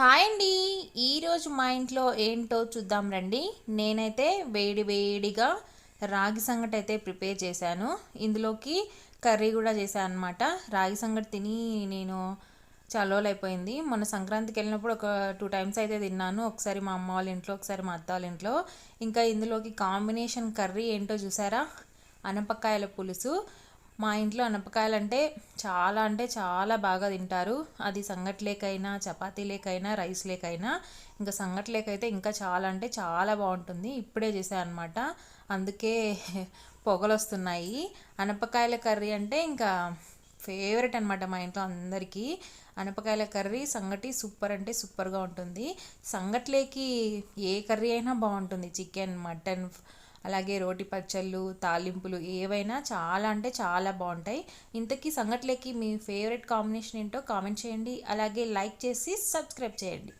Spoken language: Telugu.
హాయ్ అండి. ఈరోజు మా ఇంట్లో ఏంటో చూద్దాం రండి. నేనైతే వేడి వేడిగా రాగి సంగటి అయితే ప్రిపేర్ చేశాను. ఇందులోకి కర్రీ కూడా చేశాను అనమాట రాగి సంగటి తిని నేను చాలా అయిపోయింది. మొన్న సంక్రాంతికి వెళ్ళినప్పుడు ఒక టూ టైమ్స్ అయితే తిన్నాను. ఒకసారి మా అమ్మ వాళ్ళ ఇంట్లో ఒకసారి మా అత్త వాళ్ళ ఇంట్లో. ఇంకా ఇందులోకి కాంబినేషన్ కర్రీ ఏంటో చూసారా? అనపకాయల పులుసు. మా ఇంట్లో అనపకాయలు అంటే చాలా అంటే చాలా బాగా తింటారు. అది సంగట్లేకైనా చపాతీలేకైనా రైస్ లేకైనా ఇంకా సంగట్లేకైతే ఇంకా చాలా అంటే చాలా బాగుంటుంది. ఇప్పుడే చేశాను అనమాట అందుకే పొగలు వస్తున్నాయి అనపకాయల కర్రీ అంటే ఇంకా ఫేవరెట్ అనమాట మా ఇంట్లో అందరికీ. అనపకాయల కర్రీ సంగటి సూపర్ అంటే సూపర్గా ఉంటుంది. సంగట్లేకి ఏ కర్రీ అయినా బాగుంటుంది. చికెన్ మటన్ అలాగే రోటి పచ్చళ్ళు తాలింపులు ఏవైనా చాలా అంటే చాలా బాగుంటాయి. ఇంతకీ సంగట్లేకి మీ ఫేవరెట్ కాంబినేషన్ ఏంటో కామెంట్ చేయండి. అలాగే లైక్ చేసి సబ్స్క్రైబ్ చేయండి.